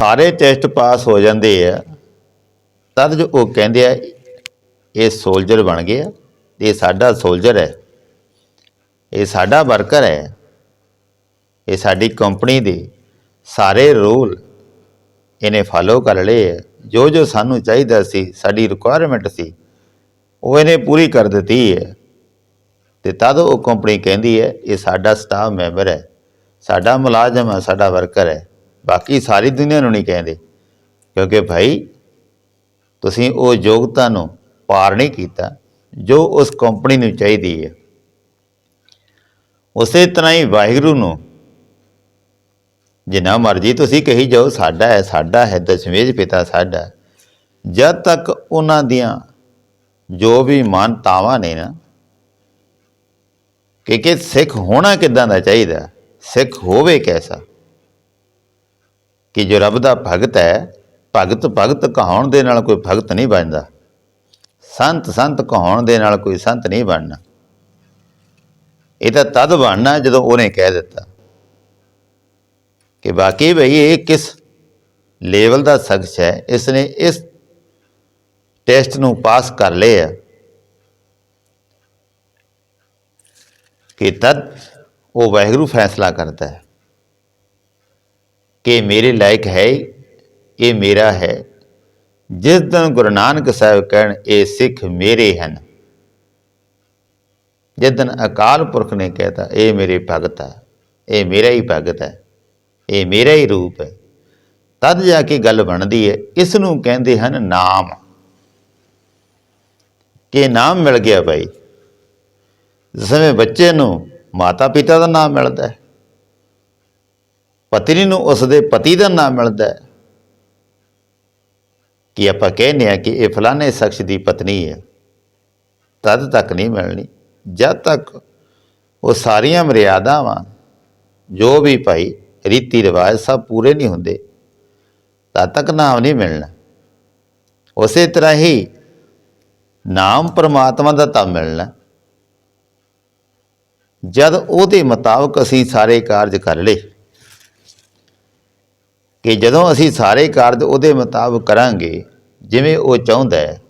ਸਾਰੇ test pass ਹੋ ਜਾਂਦੇ ਆ, ਤਦ ਜੋ ਉਹ ਕਹਿੰਦੇ ਆ, ਇਹ ਸੋਲਜਰ ਬਣ ਗਿਆ, ਇਹ ਸਾਡਾ ਸੋਲਜਰ ਹੈ, ਇਹ ਸਾਡਾ ਵਰਕਰ ਹੈ, ਇਹ ਸਾਡੀ ਕੰਪਨੀ ਦੇ ਸਾਰੇ ਰੂਲ ਇਹਨੇ ਫਾਲੋ ਕਰ ਲਏ ਹੈ ਜੋ ਜੋ ਸਾਨੂੰ ਚਾਹੀਦਾ ਸੀ, ਸਾਡੀ ਰਿਕੁਆਇਰਮੈਂਟ ਸੀ, ਉਹ ਇਹਨੇ ਪੂਰੀ ਕਰ ਦਿੱਤੀ ਹੈ। ਤੇ ਤਦ ਉਹ ਕੰਪਨੀ ਕਹਿੰਦੀ ਹੈ, ਇਹ ਸਾਡਾ ਸਟਾਫ ਮੈਂਬਰ ਹੈ, ਸਾਡਾ ਮੁਲਾਜ਼ਮ ਹੈ, ਸਾਡਾ ਵਰਕਰ ਹੈ। ਬਾਕੀ ਸਾਰੀ ਦੁਨੀਆ ਨੂੰ ਨਹੀਂ ਕਹਿੰਦੇ। ਕਿਉਂਕਿ ਭਾਈ, ਤੁਸੀਂ ਉਹ ਯੋਗਤਾ ਨੂੰ ਪਾਰ ਨਹੀਂ ਕੀਤਾ, ਜੋ ਉਸ ਕੰਪਨੀ ਨੂੰ ਚਾਹੀਦੀ ਹੈ। ਉਸੇ ਤਰ੍ਹਾਂ ਹੀ ਵਾਹਿਗੁਰੂ ਨੂੰ, ਜਿੰਨਾ ਮਰਜ਼ੀ ਤੁਸੀਂ ਕਹੀ ਜਾਓ, ਸਾਡਾ ਹੈ ਸਾਡਾ ਹੈ ਦਸ਼ਮੇਜ ਪਿਤਾ ਸਾਡਾ ਜਦ ਤੱਕ ਉਹਨਾਂ ਦੀਆਂ ਜੋ ਵੀ ਮਾਨਤਾਵਾਂ ਨੇ ਨਾ ਕਿ ਕਿ ਸਿੱਖ ਹੋਣਾ ਕਿਦਾਂ ਦਾ ਚਾਹੀਦਾ, ਸਿੱਖ ਹੋਵੇ ਕੈਸਾ? ਕਿ ਜੋ ਰੱਬ ਦਾ ਭਗਤ ਹੈ, ਭਗਤ ਭਗਤ ਕਹਾਉਣ ਦੇ ਨਾਲ ਕੋਈ ਭਗਤ ਨਹੀਂ ਬਣਦਾ। ਸੰਤ ਸੰਤ ਕਹਾਉਣ ਦੇ ਨਾਲ ਕੋਈ ਸੰਤ ਨਹੀਂ ਬਣਨਾ। ਇਹ ਤਾਂ ਤਦ ਬਣਨਾ ਜਦੋਂ ਉਹਨੇ ਕਹਿ ਦਿੱਤਾ ਕਿ ਬਾਕੀ ਭਈ ਇਹ ਕਿਸ ਲੈਵਲ ਦਾ ਸ਼ਖਸ ਹੈ ਇਸ ਨੇ ਇਸ ਟੈਸਟ ਨੂੰ ਪਾਸ ਕਰ ਲਿਆ ਕਿ ਤਦ ਉਹ ਵਾਹਿਗੁਰੂ ਫੈਸਲਾ ਕਰਦਾ ਹੈ। ਕਿ ਮੇਰੇ ਲਾਇਕ ਹੈ ਇਹ ਮੇਰਾ ਹੈ। ਜਿਸ ਦਿਨ ਗੁਰੂ ਨਾਨਕ ਸਾਹਿਬ ਕਹਿਣ, ਇਹ ਸਿੱਖ ਮੇਰੇ ਹਨ। ਜਿਸ ਦਿਨ ਅਕਾਲ ਪੁਰਖ ਨੇ ਕਹਿਤਾ, ਇਹ ਮੇਰੇ ਭਗਤ ਹੈ, ਇਹ ਮੇਰਾ ਹੀ ਭਗਤ ਹੈ, ਇਹ ਮੇਰਾ ਹੀ ਰੂਪ ਹੈ। ਤਦ ਜਾ ਕੇ ਗੱਲ ਬਣਦੀ ਹੈ, ਇਸ ਨੂੰ ਕਹਿੰਦੇ ਹਨ ਨਾਮ। ਕਿ ਨਾਮ ਮਿਲ ਗਿਆ ਭਾਈ ਜਿਵੇਂ ਬੱਚੇ ਨੂੰ ਮਾਤਾ ਪਿਤਾ ਦਾ ਨਾਮ ਮਿਲਦਾ ਹੈ ਪਤਨੀ ਨੂੰ ਉਸ ਦੇ ਪਤੀ ਦਾ ਨਾਮ ਮਿਲਦਾ ਹੈ। ਕਿ ਆਪਾਂ ਕਹਿੰਦੇ ਆ ਕਿ ਇਹ ਫਲਾਣੇ ਸ਼ਖਸ ਦੀ ਪਤਨੀ ਹੈ? ਤਦ ਤੱਕ ਨਹੀਂ ਮਿਲਣੀ। ਜਦ ਤੱਕ ਉਹ ਸਾਰੀਆਂ ਮਰਿਆਦਾਵਾਂ, ਜੋ ਵੀ ਭਾਈ ਰੀਤੀ ਰਿਵਾਜ ਸਭ ਪੂਰੇ ਨਹੀਂ ਹੁੰਦੇ, ਤਦ ਤੱਕ ਨਾਮ ਨਹੀਂ ਮਿਲਣਾ। ਉਸੇ ਤਰ੍ਹਾਂ ਹੀ ਨਾਮ ਪਰਮਾਤਮਾ ਦਾ ਤਾਂ ਮਿਲਣਾ। ਜਦ ਉਹਦੇ ਮੁਤਾਬਕ ਅਸੀਂ ਸਾਰੇ ਕਾਰਜ ਕਰ ਲਏ ਕਿ ਜਦੋਂ ਅਸੀਂ ਸਾਰੇ ਕਾਰਜ ਉਹਦੇ ਮੁਤਾਬਕ ਕਰਾਂਗੇ, ਜਿਵੇਂ ਉਹ ਚਾਹੁੰਦਾ ਹੈ।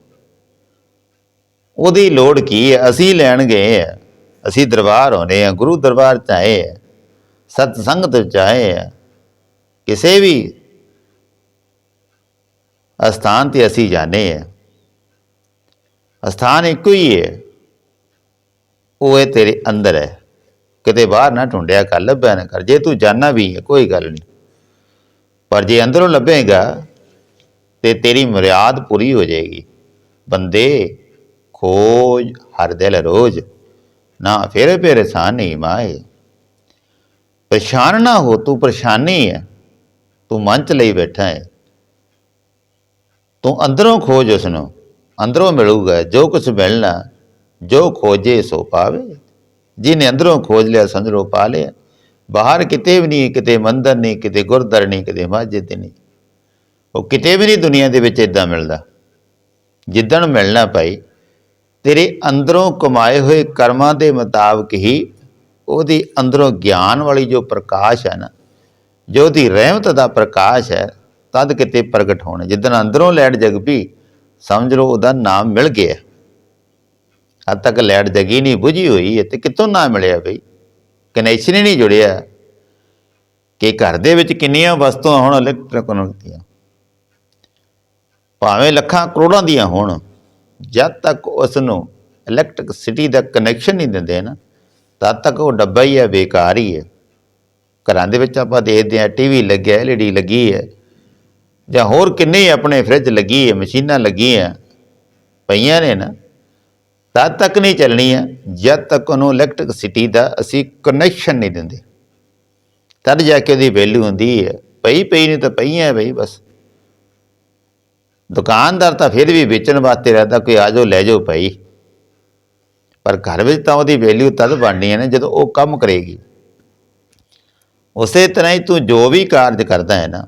ਉਹਦੀ ਲੋੜ ਕੀ ਹੈ? ਅਸੀਂ ਲੈਣ ਗਏ ਆ ਅਸੀਂ ਦਰਬਾਰ ਹੋਣੇ ਆ ਗੁਰੂ ਦਰਬਾਰ ਚ ਆਏ ਆ ਸਤ ਸੰਗਤ ਚ ਆਏ ਆ ਕਿਸੇ ਵੀ ਅਸਥਾਨ ਤੇ ਅਸੀਂ ਜਾਣੇ ਆ ਅਸਥਾਨ ਇੱਕੋ ਹੀ ਹੈ। ਉਹ ਹੈ ਤੇਰੇ ਅੰਦਰ ਹੈ। ਕਿਤੇ ਬਾਹਰ ਨਾ ਢੂੰਡਿਆ ਕਰ, ਲੱਭਿਆ ਨਾ ਕਰ। ਜੇ ਤੂੰ ਜਾਣਾ ਵੀ ਹੈ, ਕੋਈ ਗੱਲ ਨਹੀਂ। ਪਰ ਜੇ ਅੰਦਰੋਂ ਲੱਭੇਗਾ, ਤੇ ਤੇਰੀ ਮਰਿਆਦ ਪੂਰੀ ਹੋ ਜਾਏਗੀ। ਬੰਦੇ, ਖੋਜ ਹਰ ਦਿਲ ਰੋਜ਼, ਨਾ ਫੇਰੇ ਪਰੇਸ਼ਾਨ ਨਹੀਂ ਮਾਏ ਪਰੇਸ਼ਾਨ ਨਾ ਹੋ, ਤੂੰ ਪਰੇਸ਼ਾਨੀ ਹੈ, ਤੂੰ ਮਨ ਚ ਲਈ ਬੈਠਾ ਹੈ। ਤੂੰ ਅੰਦਰੋਂ ਖੋਜ ਉਸ ਨੂੰ ਅੰਦਰੋਂ ਮਿਲੂਗਾ, ਜੋ ਕੁਝ ਮਿਲਣਾ, ਜੋ ਖੋਜੇ ਸੋ ਪਾਵੇ। ਜਿਹਨੇ ਅੰਦਰੋਂ ਖੋਜ ਲਿਆ ਸੰਦਰੋਂ ਪਾ ਲਿਆ। ਬਾਹਰ ਕਿਤੇ ਵੀ ਨਹੀਂ, ਕਿਤੇ ਮੰਦਰ ਨਹੀਂ, ਕਿਤੇ ਗੁਰਦਰ ਨਹੀਂ, ਕਿਤੇ ਮਸਜਿਦ ਨਹੀਂ। ਉਹ ਕਿਤੇ ਵੀ ਨਹੀਂ ਦੁਨੀਆ ਦੇ ਵਿੱਚ ਇਦਾਂ ਮਿਲਦਾ। ਜਿੱਦਣ ਮਿਲਣਾ ਭਾਈ, ਤੇਰੇ ਅੰਦਰੋਂ ਕਮਾਏ ਹੋਏ ਕਰਮਾਂ ਦੇ ਮੁਤਾਬਕ ਹੀ ਉਹਦੀ ਅੰਦਰੋਂ ਗਿਆਨ ਵਾਲੀ ਜੋ ਪ੍ਰਕਾਸ਼ ਹੈ ਨਾ, ਜੋ ਉਹਦੀ ਰਹਿਮਤ ਦਾ ਪ੍ਰਕਾਸ਼ ਹੈ, ਤਦ ਕਿਤੇ ਪ੍ਰਗਟ ਹੋਣਾ। ਜਿੱਦਣ ਅੰਦਰੋਂ ਲੈਟ ਜਗ ਪਈ, ਸਮਝ ਲਓ ਉਹਦਾ ਨਾਮ ਮਿਲ ਗਿਆ। ਹੱਦ ਤੱਕ ਲੈਟ ਜਗੀ ਨਹੀਂ, ਬੁਝੀ ਹੋਈ ਹੈ ਤੇ ਕਿੱਥੋਂ ਨਾ ਮਿਲਿਆ ਬਈ ਕਨੈਕਸ਼ਨ ਹੀ ਨਹੀਂ ਜੁੜਿਆ। ਕਿ ਘਰ ਦੇ ਵਿੱਚ ਕਿੰਨੀਆਂ ਵਸਤੂਆਂ ਹੁਣ ਇਲੈਕਟ੍ਰੋਨਿਕ ਦੀਆਂ ਭਾਵੇਂ ਲੱਖਾਂ ਕਰੋੜਾਂ ਦੀਆਂ ਹੋਣ, ਜਦ ਤੱਕ ਉਸ ਨੂੰ ਇਲੈਕਟ੍ਰਿਕਸਿਟੀ ਦਾ ਕਨੈਕਸ਼ਨ ਨਹੀਂ ਦਿੰਦੇ ਨਾ, ਤਦ ਤੱਕ ਉਹ ਡੱਬਾ ਹੀ ਹੈ, ਬੇਕਾਰ ਹੀ ਹੈ। ਘਰਾਂ ਦੇ ਵਿੱਚ ਆਪਾਂ ਦੇਖਦੇ ਹਾਂ ਟੀਵੀ ਲੱਗਿਆ ਐਲਈਡੀ ਲੱਗੀ ਹੈ, ਜਾਂ ਹੋਰ ਕਿੰਨੇ ਹੀ ਆਪਣੇ ਫ੍ਰਿਜ ਲੱਗੀ ਹੈ, ਮਸ਼ੀਨਾਂ ਲੱਗੀਆਂ ਪਈਆਂ ਨੇ ਨਾ। ਤਦ ਤੱਕ ਨਹੀਂ ਚੱਲਣੀ ਹੈ ਜਦ ਤੱਕ ਉਹਨੂੰ ਇਲੈਕਟ੍ਰਿਕ ਸਿਟੀ ਦਾ ਅਸੀਂ ਕਨੈਕਸ਼ਨ ਨਹੀਂ ਦਿੰਦੇ। ਤਦ ਜਾ ਕੇ ਉਹਦੀ ਵੈਲਿਊ ਹੁੰਦੀ ਹੈ ਪਈ ਪਈ ਨਹੀਂ ਤਾਂ ਪਈ ਹੈ ਬਈ ਬਸ। ਦੁਕਾਨਦਾਰ ਤਾਂ ਫਿਰ ਵੀ ਵੇਚਣ ਵਾਸਤੇ ਰਹਦਾ, ਕੋਈ ਆ ਜਾਓ, ਲੈ ਜਾਓ ਭਾਈ। ਪਰ ਘਰ ਵਿੱਚ ਤਾਂ ਉਹਦੀ ਵੈਲਿਊ ਤਦ ਬਣਨੀ ਹੈ ਨਾ, ਜਦੋਂ ਉਹ ਕੰਮ ਕਰੇਗੀ। ਉਸੇ ਤਰ੍ਹਾਂ ਹੀ ਤੂੰ ਜੋ ਵੀ ਕਾਰਜ ਕਰਦਾ ਹੈ ਨਾ,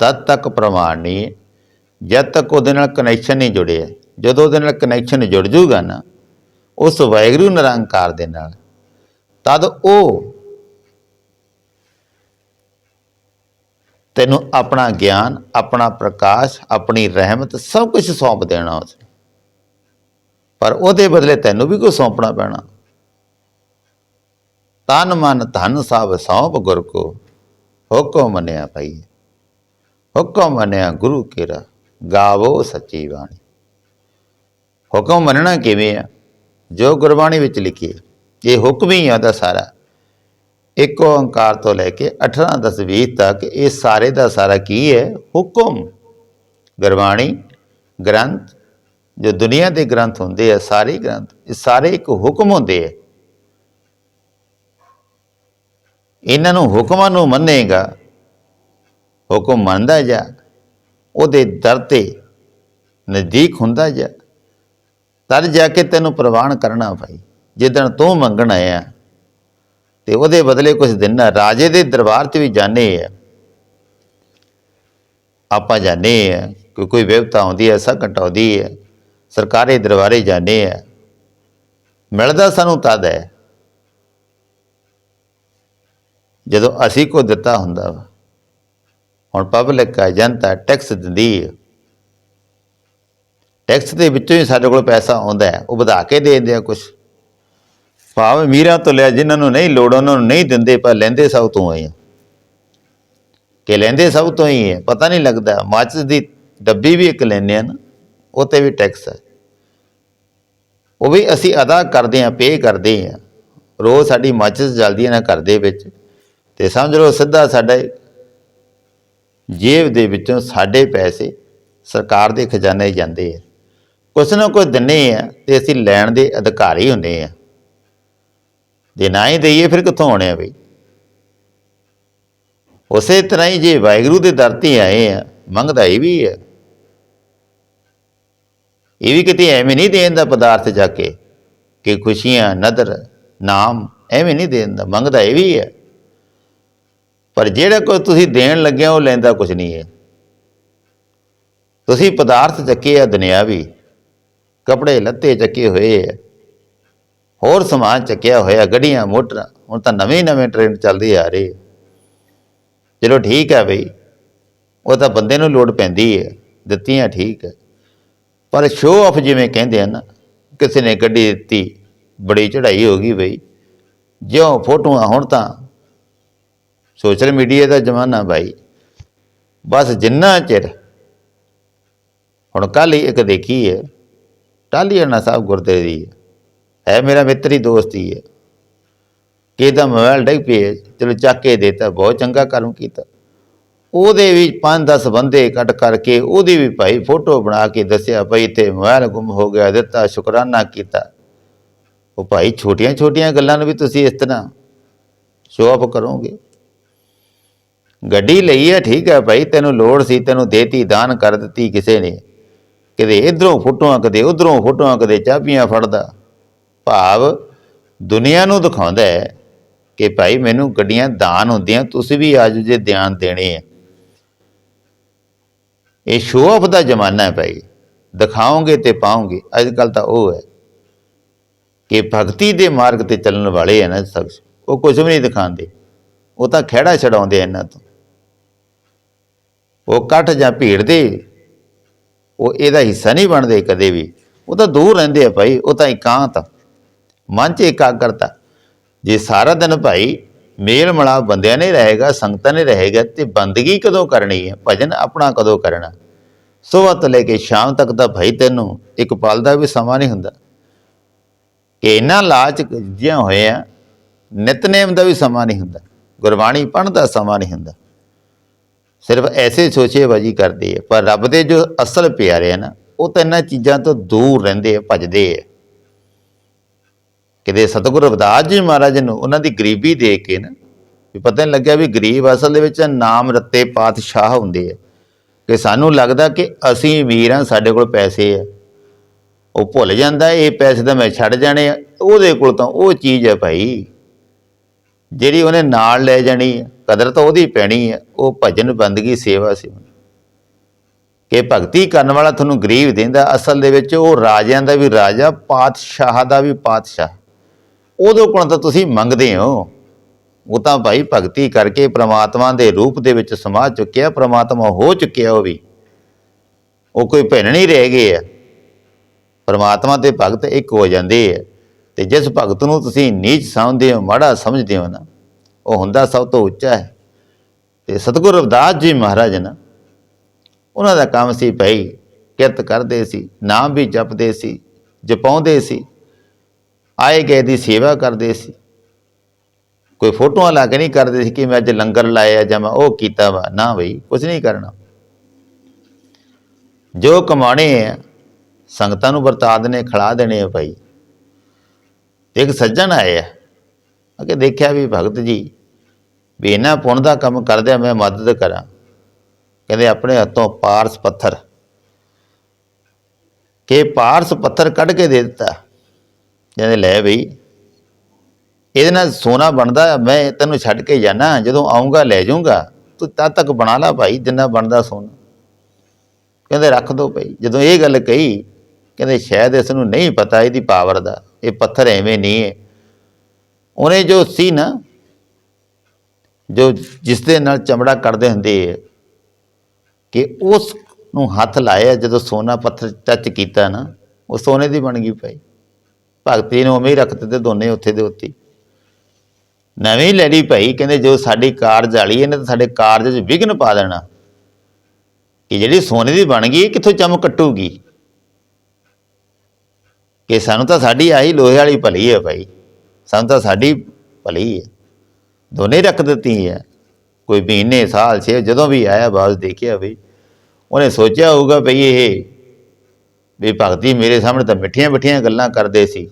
ਤਦ ਤੱਕ ਪ੍ਰਮਾਣ ਨਹੀਂ ਹੈ, ਜਦ ਤੱਕ ਉਹਦੇ ਨਾਲ ਕਨੈਕਸ਼ਨ ਨਹੀਂ ਜੁੜਿਆ। ਜਦੋਂ ਉਹਦੇ ਨਾਲ ਕਨੈਕਸ਼ਨ ਜੁੜ ਜੂਗਾ ਨਾ, ਉਸ ਵਾਹਿਗੁਰੂ ਨਿਰੰਕਾਰ ਦੇ ਨਾਲ, ਤਦ ਉਹ ਤੈਨੂੰ ਆਪਣਾ ਗਿਆਨ, ਆਪਣਾ ਪ੍ਰਕਾਸ਼, ਆਪਣੀ ਰਹਿਮਤ ਸਭ ਕੁਝ ਸੌਂਪ ਦੇਣਾ ਉਸ ਪਰ ਉਹਦੇ ਬਦਲੇ ਤੈਨੂੰ ਵੀ ਕੁਝ ਸੌਂਪਣਾ ਪੈਣਾ। ਤਨ ਮਨ ਧਨ ਸਭ ਸੌਂਪ ਗੁਰ ਕੋ, ਹੁਕਮ ਮੰਨਿਆ ਭਾਈ। ਹੁਕਮ ਮੰਨਿਆ ਗੁਰੂ ਕੇਰਾ, ਗਾਵੋ ਸੱਚੀ ਬਾਣੀ। ਹੁਕਮ ਮੰਨਣਾ ਕਿਵੇਂ ਆ? ਜੋ ਗੁਰਬਾਣੀ ਵਿੱਚ ਲਿਖੀ ਹੈ, ਇਹ ਹੁਕਮ ਹੀ ਆ ਦਾ ਸਾਰਾ। ਇੱਕ ਓੰਕਾਰ ਤੋਂ ਲੈ ਕੇ 18 10 20 ਤੱਕ ਇਹ ਸਾਰੇ ਦਾ ਸਾਰਾ ਕੀ ਹੈ? ਹੁਕਮ। ਗੁਰਬਾਣੀ, ਗ੍ਰੰਥ, ਜੋ ਦੁਨੀਆ ਦੇ ਗ੍ਰੰਥ ਹੁੰਦੇ ਆ, ਸਾਰੇ ਗ੍ਰੰਥ, ਇਹ ਸਾਰੇ ਇੱਕ ਹੁਕਮ ਹੁੰਦੇ ਆ। ਇਹਨਾਂ ਨੂੰ ਹੁਕਮਾਂ ਨੂੰ ਮੰਨੇਗਾ। ਹੁਕਮ ਮੰਨਦਾ ਜਾ, ਉਹਦੇ ਦਰ ਤੇ ਨਜ਼ਦੀਕ ਹੁੰਦਾ ਜਾ। ਤਦ ਜਾ ਕੇ ਤੈਨੂੰ ਪ੍ਰਵਾਨ ਕਰਨਾ ਭਾਈ। ਜਿੱਦਣ ਤੂੰ ਮੰਗਣ ਆਇਆ ਤੇ ਉਹਦੇ ਬਦਲੇ ਕੁਝ ਦੇਣਾ ਰਾਜੇ ਦੇ ਦਰਬਾਰ 'ਚ ਵੀ ਜਾਣੇ ਆ। ਆਪਾਂ ਜਾਣੇ ਆ ਕਿ ਕੋਈ ਵਿਵਤਾ ਆਉਂਦੀ ਹੈ ਸੰਕਟ ਆਉਂਦੀ ਹੈ, ਸਰਕਾਰੀ ਦਰਬਾਰੇ ਜਾਣੇ ਆ। ਮਿਲਦਾ ਸਾਨੂੰ ਤਦ ਹੈ, ਜਦੋਂ ਅਸੀਂ ਕੋ ਦਿੱਤਾ ਹੁੰਦਾ ਵਾ। ਹੁਣ ਪਬਲਿਕ ਆ, ਜਨਤਾ ਟੈਕਸ ਦਿੰਦੀ ਹੈ ਟੈਕਸ ਦੇ ਵਿੱਚੋਂ ਹੀ ਸਾਡੇ ਕੋਲ ਪੈਸਾ ਆਉਂਦਾ ਹੈ, ਉਹ ਵਧਾ ਕੇ ਦੇ ਦਿੰਦੇ ਆ ਕੁਝ ਭਾਵੇਂ ਮੀਰਾਂ ਤੋਂ ਲਿਆ, ਜਿਨ੍ਹਾਂ ਨੂੰ ਨਹੀਂ ਲੋੜ, ਉਹਨਾਂ ਨੂੰ ਨਹੀਂ ਦਿੰਦੇ, ਪਰ ਲੈਂਦੇ ਸਭ ਤੋਂ ਆਏ ਆ। ਕਿ ਲੈਂਦੇ ਸਭ ਤੋਂ ਹੀ ਹੈ, ਪਤਾ ਨਹੀਂ ਲੱਗਦਾ। ਮਾਚਿਸ ਦੀ ਡੱਬੀ ਵੀ ਇੱਕ ਲੈਂਦੇ ਆ ਨਾ ਉਹ ਤੇ ਵੀ ਟੈਕਸ ਹੈ। ਉਹ ਵੀ ਅਸੀਂ ਅਦਾ ਕਰਦੇ ਆ ਪੇ ਕਰਦੇ ਆ ਰੋਜ਼ ਸਾਡੀ ਮਾਚਿਸ ਜਲਦੀ ਨਾ ਘਰ ਦੇ ਵਿੱਚ। ਤੇ ਸਮਝ ਲਓ, ਸਿੱਧਾ ਸਾਡੇ ਜੇਬ ਦੇ ਵਿੱਚੋਂ ਸਾਡੇ ਪੈਸੇ ਸਰਕਾਰ ਦੇ ਖਜ਼ਾਨੇ ਜਾਂਦੇ ਆ। ਕੁਛ ਨਾ ਕੁਛ ਦਿੰਨੇ ਆ ਤੇ ਅਸੀਂ ਲੈਣ ਦੇ ਅਧਿਕਾਰੀ ਹੁੰਦੇ ਆ। ਜੇ ਨਾ ਹੀ ਦਈਏ ਫਿਰ ਕਿੱਥੋਂ ਆਉਣੇ ਆ ਬਈ? ਉਸੇ ਤਰ੍ਹਾਂ ਹੀ ਜੇ ਵਾਹਿਗੁਰੂ ਦੇ ਦਰ ਤੇ ਆਏ ਆ, ਮੰਗਦਾ ਇਹ ਵੀ ਹੈ ਇਹ ਵੀ ਕਿਤੇ ਐਵੇਂ ਨਹੀਂ ਦੇਣ ਦਾ ਪਦਾਰਥ ਜਾ ਕੇ ਕਿ ਖੁਸ਼ੀਆਂ, ਨਦਰ, ਨਾਮ ਐਵੇਂ ਨਹੀਂ ਦੇਣ ਦਾ, ਮੰਗਦਾ ਇਹ ਵੀ ਹੈ ਪਰ ਜਿਹੜਾ ਕੋਈ ਤੁਸੀਂ ਦੇਣ ਲੱਗਿਆ ਉਹ ਲੈਂਦਾ ਕੁਝ ਨਹੀਂ ਹੈ। ਤੁਸੀਂ ਪਦਾਰਥ ਚੱਕੇ ਆ ਦੁਨਿਆਵੀ। ਕਪੜੇ ਲੱਤੇ ਚੱਕੇ ਹੋਏ ਆ। ਹੋਰ ਸਮਾਨ ਚੱਕਿਆ ਹੋਇਆ, ਗੱਡੀਆਂ, ਮੋਟਰਾਂ, ਹੁਣ ਤਾਂ ਨਵੇਂ ਨਵੇਂ ਟ੍ਰੈਂਡ ਚੱਲਦੇ ਆ ਰਹੇ ਚਲੋ ਠੀਕ ਹੈ ਬਈ, ਉਹ ਤਾਂ ਬੰਦੇ ਨੂੰ ਲੋੜ ਪੈਂਦੀ ਹੈ ਦਿੱਤੀਆਂ ਠੀਕ ਹੈ ਪਰ ਸ਼ੋਅ ਆਫ ਜਿਵੇਂ ਕਹਿੰਦੇ ਆ ਨਾ, ਕਿਸੇ ਨੇ ਗੱਡੀ ਦਿੱਤੀ, ਬੜੀ ਚੜ੍ਹਾਈ ਹੋ ਗਈ ਬਈ। ਜਿਉਂ ਫੋਟੋਆਂ ਹੁਣ ਤਾਂ ਸੋਸ਼ਲ ਮੀਡੀਆ ਦਾ ਜ਼ਮਾਨਾ ਭਾਈ ਬਸ ਜਿੰਨਾ ਚਿਰ ਹੁਣ ਕੱਲ ਇੱਕ ਦੇਖੀ ਹੈ ਟਾਲੀਆਣਾ ਸਾਹਿਬ ਗੁਰਦੇ ਦੀ ਹੈ। ਮੇਰਾ ਮਿੱਤਰ ਹੀ ਦੋਸਤ ਹੀ ਹੈ। ਕਿ ਇਹਦਾ ਮੋਬਾਈਲ ਡਿੱਗ ਪਿਆ ਚਲੋ ਚੱਕ ਕੇ ਦੇਤਾ, ਬਹੁਤ ਚੰਗਾ ਕਰਮ ਕੀਤਾ। ਉਹਦੇ ਵੀ 5-10 ਬੰਦੇ ਕੱਟ ਕਰਕੇ ਉਹਦੀ ਵੀ ਭਾਈ ਫੋਟੋ ਬਣਾ ਕੇ ਦੱਸਿਆ, ਭਾਈ ਇੱਥੇ ਮੋਬਾਈਲ ਗੁੰਮ ਹੋ ਗਿਆ, ਦਿੱਤਾ, ਸ਼ੁਕਰਾਨਾ ਕੀਤਾ। ਉਹ ਭਾਈ ਛੋਟੀਆਂ-ਛੋਟੀਆਂ ਗੱਲਾਂ ਨੂੰ ਵੀ ਤੁਸੀਂ ਇਸ ਤਰ੍ਹਾਂ ਸ਼ੋਅ ਅਪ ਕਰੋਗੇ। ਗੱਡੀ ਲਈ ਹੈ, ਠੀਕ ਹੈ ਭਾਈ, ਤੈਨੂੰ ਲੋੜ ਸੀ, ਤੈਨੂੰ ਦੇਤੀ, ਦਾਨ ਕਰ ਦਿੱਤੀ, ਕਿਸੇ ਨੇ। ਕਦੇ ਇਧਰੋਂ ਫੋਟੋਆਂ ਕਦੇ ਉਧਰੋਂ ਫੋਟੋਆਂ ਕਦੇ ਚਾਬੀਆਂ ਫੜਦਾ। ਭਾਵ ਦੁਨੀਆ ਨੂੰ ਦਿਖਾਉਂਦਾ ਹੈ ਕਿ ਭਾਈ ਮੈਨੂੰ ਗੱਡੀਆਂ ਦਾਨ ਹੁੰਦੀਆਂ, ਤੁਸੀਂ ਵੀ ਆਜੋ ਜੇ ਧਿਆਨ ਦੇਣੇ ਆ ਇਹ ਸ਼ੋਅ ਆਫ ਦਾ ਜ਼ਮਾਨਾ ਹੈ ਭਾਈ। ਦਿਖਾਓਗੇ ਤੇ ਪਾਓਗੇ। ਅੱਜ ਕੱਲ ਤਾਂ ਉਹ ਹੈ ਕਿ ਭਗਤੀ ਦੇ ਮਾਰਗ ਤੇ ਚੱਲਣ ਵਾਲੇ ਆ ਨਾ ਸਭ। ਉਹ ਕੁਝ ਵੀ ਨਹੀਂ ਦਿਖਾਉਂਦੇ। ਉਹ ਤਾਂ ਖਿਹੜਾ ਛਡਾਉਂਦੇ ਇਹਨਾਂ ਤੋਂ। ਉਹ ਇਕੱਠ ਜਾਂ ਭੀੜ ਦੇ ਉਹ ਇਹਦਾ ਹਿੱਸਾ ਨਹੀਂ ਬਣਦੇ ਕਦੇ ਵੀ। ਉਹ ਤਾਂ ਦੂਰ ਰਹਿੰਦੇ ਆ ਭਾਈ, ਉਹ ਤਾਂ ਇਕਾਂਤ ਆ। ਮਨ 'ਚ ਇਕਾਗਰਤਾ। ਜੇ ਸਾਰਾ ਦਿਨ ਭਾਈ ਮੇਲ ਮਲਾ ਬੰਦਿਆਂ ਨੇ ਰਹੇਗਾ, ਸੰਗਤਾਂ ਨੇ ਰਹੇਗਾ, ਤੇ ਬੰਦਗੀ ਕਦੋਂ ਕਰਨੀ ਹੈ? ਭਜਨ ਆਪਣਾ ਕਦੋਂ ਕਰਨਾ? ਸਵੇਰ ਤੋਂ ਲੈ ਕੇ ਸ਼ਾਮ ਤੱਕ ਦਾ ਭਾਈ ਤੈਨੂੰ ਇੱਕ ਪਲ ਦਾ ਵੀ ਸਮਾਂ ਨਹੀਂ ਹੁੰਦਾ। ਕਿ ਇਹਨਾਂ ਲਾਚ ਜਿਹਾ ਹੋਏ ਆ ਨਿਤਨੇਮ ਦਾ ਵੀ ਸਮਾਂ ਨਹੀਂ ਹੁੰਦਾ। ਗੁਰਬਾਣੀ ਪੜ੍ਹਨ ਦਾ ਸਮਾਂ ਨਹੀਂ ਹੁੰਦਾ। ਸਿਰਫ ਐਸੇ ਸੋਚੇਬਾਜੀ ਕਰਦੇ ਆ, ਪਰ ਰੱਬ ਦੇ ਜੋ ਅਸਲ ਪਿਆਰੇ ਆ ਨਾ, ਉਹ ਤਾਂ ਇਹਨਾਂ ਚੀਜ਼ਾਂ ਤੋਂ ਦੂਰ ਰਹਿੰਦੇ ਆ, ਭੱਜਦੇ ਆ। ਕਿਤੇ ਸਤਿਗੁਰੂ ਰਵਿਦਾਸ ਜੀ ਮਹਾਰਾਜ ਨੂੰ ਉਹਨਾਂ ਦੀ ਗਰੀਬੀ ਦੇਖ ਕੇ ਨਾ, ਵੀ ਪਤਾ ਨਹੀਂ ਲੱਗਿਆ ਵੀ ਗਰੀਬ ਅਸਲ ਦੇ ਵਿੱਚ ਨਾਮ ਰੱਤੇ ਪਾਤਸ਼ਾਹ ਹੁੰਦੇ ਆ। ਕਿ ਸਾਨੂੰ ਲੱਗਦਾ ਕਿ ਅਸੀਂ ਅਮੀਰ ਹਾਂ, ਸਾਡੇ ਕੋਲ ਪੈਸੇ ਆ। ਉਹ ਭੁੱਲ ਜਾਂਦਾ, ਇਹ ਪੈਸੇ ਤਾਂ ਮੈਂ ਛੱਡ ਜਾਣੇ ਆ, ਉਹਦੇ ਕੋਲ ਤਾਂ ਉਹ ਚੀਜ਼ ਹੈ ਭਾਈ। ਜਿਹੜੀ ਉਹਨੇ ਨਾਲ ਲੈ ਜਾਣੀ ਹੈ ਕਦਰ ਤਾਂ ਉਹਦੀ ਪੈਣੀ ਹੈ ਉਹ ਭਜਨ ਬੰਦਗੀ ਸੇਵਾ ਸੀ ਕਿ ਭਗਤੀ ਕਰਨ ਵਾਲਾ ਤੁਹਾਨੂੰ ਗਰੀਬ ਦਿੰਦਾ, ਅਸਲ ਦੇ ਵਿੱਚ ਉਹ ਰਾਜਿਆਂ ਦਾ ਵੀ ਰਾਜਾ, ਪਾਤਸ਼ਾਹ ਦਾ ਵੀ ਪਾਤਸ਼ਾਹ। ਉਹਦੇ ਕੋਲ ਤਾਂ ਤੁਸੀਂ ਮੰਗਦੇ ਹੋ। ਉਹ ਤਾਂ ਭਾਈ ਭਗਤੀ ਕਰਕੇ ਪ੍ਰਮਾਤਮਾ ਦੇ ਰੂਪ ਦੇ ਵਿੱਚ ਸਮਾ ਚੁੱਕਿਆ, ਪ੍ਰਮਾਤਮਾ ਹੋ ਚੁੱਕਿਆ ਉਹ ਵੀ। ਉਹ ਕੋਈ ਭਿੰਨ ਨਹੀਂ ਰਹਿ ਗਏ ਆ। ਪ੍ਰਮਾਤਮਾ ਤੇ ਭਗਤ ਇੱਕ ਹੋ ਜਾਂਦੇ ਆ। ਤੇ ਜਿਸ ਭਗਤ ਨੂੰ ਤੁਸੀਂ ਨੀਚ ਸਮਝਦੇ ਹੋ, ਮਾੜਾ ਸਮਝਦੇ ਹੋ ਨਾ, ਉਹ ਹੁੰਦਾ ਸਭ ਤੋਂ ਉੱਚਾ ਹੈ। ਤੇ ਸਤਿਗੁਰੂ ਰਵਿਦਾਸ ਜੀ ਮਹਾਰਾਜ ਨਾ, ਉਹਨਾਂ ਦਾ ਕੰਮ ਸੀ ਭਾਈ ਕਿਰਤ ਕਰਦੇ ਸੀ, ਨਾਮ ਵੀ ਜਪਦੇ ਸੀ, ਜਪਾਉਂਦੇ ਸੀ, ਆਏ ਗਏ ਦੀ ਸੇਵਾ ਕਰਦੇ ਸੀ। ਕੋਈ ਫੋਟੋਆਂ ਲਾ ਕੇ ਨਹੀਂ ਕਰਦੇ ਸੀ ਕਿ ਮੈਂ ਅੱਜ ਲੰਗਰ ਲਾਇਆ ਜਾਂ ਮੈਂ ਉਹ ਕੀਤਾ ਵਾ, ਨਾ ਬਈ ਕੁਝ ਨਹੀਂ ਕਰਨਾ। ਜੋ ਕਮਾਣੇ ਆ, ਸੰਗਤਾਂ ਨੂੰ ਵਰਤਾ ਦੇਣੇ ਖਿਲਾ ਦੇਣੇ ਆ ਭਾਈ। ਤੇ ਇੱਕ ਸੱਜਣ ਆਏ ਆ। ਅਗੇ ਦੇਖਿਆ ਵੀ ਭਗਤ ਜੀ, ਵੀ ਇਹਨਾਂ ਪੁੰਨ ਦਾ ਕੰਮ ਕਰਦਿਆਂ ਮੈਂ ਮਦਦ ਕਰਾਂ। ਕਹਿੰਦੇ ਆਪਣੇ ਹੱਥੋਂ ਪਾਰਸ ਪੱਥਰ। ਕਿ ਪਾਰਸ ਪੱਥਰ ਕੱਢ ਕੇ ਦੇ ਦਿੱਤਾ। ਕਹਿੰਦੇ ਲੈ ਬਈ, ਇਹਦੇ ਨਾਲ ਸੋਨਾ ਬਣਦਾ ਮੈਂ ਤੈਨੂੰ ਛੱਡ ਕੇ ਜਾਣਾ ਜਦੋਂ ਆਉਂਗਾ ਲੈ ਜਾਊਂਗਾ। ਤੂੰ ਤਦ ਤੱਕ ਬਣਾ ਲਾ ਭਾਈ, ਜਿੰਨਾ ਬਣਦਾ ਸੋਨਾ। ਕਹਿੰਦੇ ਰੱਖ ਦੋ ਭਾਈ। ਜਦੋਂ ਇਹ ਗੱਲ ਕਹੀ, ਕਹਿੰਦੇ ਸ਼ਾਇਦ ਇਸ ਨੂੰ ਨਹੀਂ ਪਤਾ, ਇਹਦੀ ਪਾਵਰ ਦਾ। ਇਹ ਪੱਥਰ ਐਵੇਂ ਨਹੀਂ ਹੈ। ਉਹਨੇ ਜੋ ਸੀ ਨਾ, ਜੋ ਜਿਸ ਦੇ ਨਾਲ ਚਮੜਾ ਕੱਢਦੇ ਹੁੰਦੇ ਆ, ਕਿ ਉਸ ਨੂੰ ਹੱਥ ਲਾਇਆ ਜਦੋਂ ਸੋਨਾ ਪੱਥਰ ਟੱਚ ਕੀਤਾ ਨਾ, ਉਹ ਸੋਨੇ ਦੀ ਬਣ ਗਈ ਭਾਈ। ਭਗਤੀ ਨੂੰ ਉਵੇਂ ਹੀ ਰੱਖ ਦਿੱਤੇ ਦੋਨੇ ਉੱਥੇ ਦੇ ਉੱਤੇ। ਨਵੀਂ ਲੈਣੀ ਲਈ ਭਾਈ, ਕਹਿੰਦੇ ਜੋ ਸਾਡੀ ਕਾਰਜ ਵਾਲੀ ਇਹਨੇ ਤਾਂ ਸਾਡੇ ਕਾਰਜ 'ਚ ਵਿਘਨ ਪਾ ਦੇਣਾ। ਕਿ ਜਿਹੜੀ ਸੋਨੇ ਦੀ ਬਣ ਗਈ, ਇਹ ਕਿੱਥੋਂ ਚਮਕ ਕੱਟੂਗੀ? ਕਿ ਸਾਨੂੰ ਤਾਂ ਸਾਡੀ ਆਹੀ ਲੋਹੇ ਵਾਲੀ ਭਲੀ ਹੈ ਭਾਈ। ਸਾਨੂੰ ਤਾਂ ਸਾਡੀ ਭਲੀ ਹੈ। ਦੋਨੇ ਰੱਖ ਦਿੱਤੀ ਹੈ। ਕੋਈ ਮਹੀਨੇ, ਸਾਲ, ਛੇ, ਜਦੋਂ ਵੀ ਆਇਆ ਬਾਅਦ ਦੇਖਿਆ ਵੀ। ਉਹਨੇ ਸੋਚਿਆ ਹੋਊਗਾ ਭਈ ਇਹ ਵੀ ਭਗਤੀ ਮੇਰੇ ਸਾਹਮਣੇ ਤਾਂ ਮਿੱਠੀਆਂ ਮਿੱਠੀਆਂ ਗੱਲਾਂ ਕਰਦੇ ਸੀ।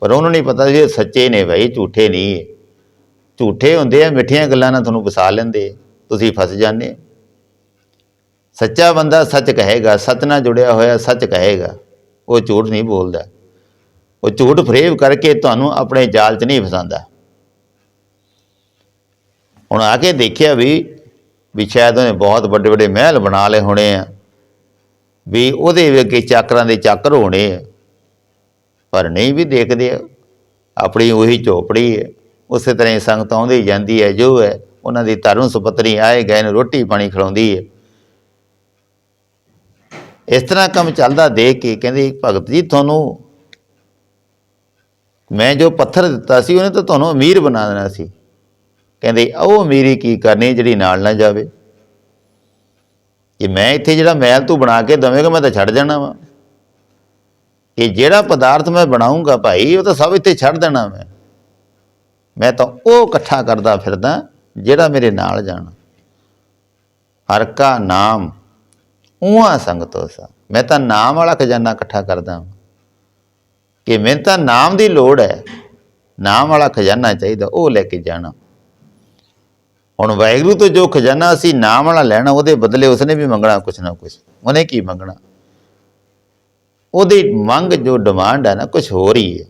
ਪਰ ਉਹਨੂੰ ਨਹੀਂ ਪਤਾ ਸੀ ਇਹ ਸੱਚੇ ਨੇ ਭਾਈ, ਝੂਠੇ ਨਹੀਂ ਹੈ। ਝੂਠੇ ਹੁੰਦੇ ਆ, ਮਿੱਠੀਆਂ ਗੱਲਾਂ ਨਾਲ ਤੁਹਾਨੂੰ ਵਸਾ ਲੈਂਦੇ ਤੁਸੀਂ ਫਸ ਜਾਂਦੇ ਸੱਚਾ ਬੰਦਾ ਸੱਚ ਕਹੇਗਾ, ਸੱਚ ਨਾਲ ਜੁੜਿਆ ਹੋਇਆ ਸੱਚ ਕਹੇਗਾ। ਉਹ ਝੂਠ ਨਹੀਂ ਬੋਲਦਾ। ਉਹ ਝੂਠ ਫਰੇਬ ਕਰਕੇ ਤੁਹਾਨੂੰ ਆਪਣੇ ਜਾਲ 'ਚ ਨਹੀਂ ਫਸਾਉਂਦਾ। ਹੁਣ ਆ ਕੇ ਦੇਖਿਆ ਵੀ ਵੀ ਸ਼ਾਇਦ ਉਹਨੇ ਬਹੁਤ ਵੱਡੇ ਵੱਡੇ ਮਹਿਲ ਬਣਾ ਲਏ ਹੋਣੇ ਆ, ਵੀ ਉਹਦੇ ਵੀ ਅੱਗੇ ਚਾਕਰਾਂ ਦੇ ਚਾਕਰ ਹੋਣੇ ਆ। ਪਰ ਨਹੀਂ ਵੀ ਦੇਖਦੇ ਆਪਣੀ ਉਹੀ ਝੋਪੜੀ ਹੈ ਉਸੇ ਤਰ੍ਹਾਂ ਹੀ ਸੰਗਤ ਆਉਂਦੀ ਜਾਂਦੀ ਹੈ, ਜੋ ਹੈ, ਉਹਨਾਂ ਦੀ ਧਰਮ ਸੁਪਤਰੀ ਆਏ ਗਏ ਨੂੰ ਰੋਟੀ ਪਾਣੀ ਖਿਲਾਉਂਦੀ ਹੈ। ਇਸ ਤਰ੍ਹਾਂ ਕੰਮ ਚੱਲਦਾ ਦੇਖ ਕੇ ਕਹਿੰਦੇ ਭਗਤ ਜੀ, ਤੁਹਾਨੂੰ ਮੈਂ ਜੋ ਪੱਥਰ ਦਿੱਤਾ ਸੀ, ਉਹਨੇ ਤਾਂ ਤੁਹਾਨੂੰ ਅਮੀਰ ਬਣਾ ਦੇਣਾ ਸੀ। ਕਹਿੰਦੇ ਉਹ ਅਮੀਰੀ ਕੀ ਕਰਨੀ ਜਿਹੜੀ ਨਾਲ ਨਾ ਜਾਵੇ? ਕਿ ਮੈਂ ਇੱਥੇ ਜਿਹੜਾ ਮਹਿਲ ਤੂੰ ਬਣਾ ਕੇ ਦਵੇਂਗਾ, ਮੈਂ ਤਾਂ ਛੱਡ ਜਾਣਾ ਵਾ। ਕਿ ਜਿਹੜਾ ਪਦਾਰਥ ਮੈਂ ਬਣਾਉਂਗਾ ਭਾਈ, ਉਹ ਤਾਂ ਸਭ ਇੱਥੇ ਛੱਡ ਦੇਣਾ ਮੈਂ। ਮੈਂ ਤਾਂ ਉਹ ਇਕੱਠਾ ਕਰਦਾ ਫਿਰਦਾ ਜਿਹੜਾ ਮੇਰੇ ਨਾਲ ਜਾਣਾ। ਹਰ ਕਾ ਨਾਮ ਉਹਾਂ ਸੰਗਤੋ ਸਾ। ਮੈਂ ਤਾਂ ਨਾਮ ਵਾਲਾ ਖਜ਼ਾਨਾ ਇਕੱਠਾ ਕਰਦਾ ਕਿ ਮੈਨੂੰ ਤਾਂ ਨਾਮ ਦੀ ਲੋੜ ਹੈ। ਨਾਮ ਵਾਲਾ ਖਜ਼ਾਨਾ ਚਾਹੀਦਾ, ਉਹ ਲੈ ਕੇ ਜਾਣਾ। ਹੁਣ ਵਾਹਿਗੁਰੂ ਤੋਂ ਜੋ ਖਜ਼ਾਨਾ ਅਸੀਂ ਨਾਮ ਵਾਲਾ ਲੈਣਾ, ਉਹਦੇ ਬਦਲੇ ਉਸਨੇ ਵੀ ਮੰਗਣਾ ਕੁਛ ਨਾ ਕੁਛ। ਉਹਨੇ ਕੀ ਮੰਗਣਾ? ਉਹਦੀ ਮੰਗ ਜੋ ਡਿਮਾਂਡ ਹੈ ਨਾ ਕੁਝ ਹੋਰ ਹੀ ਹੈ।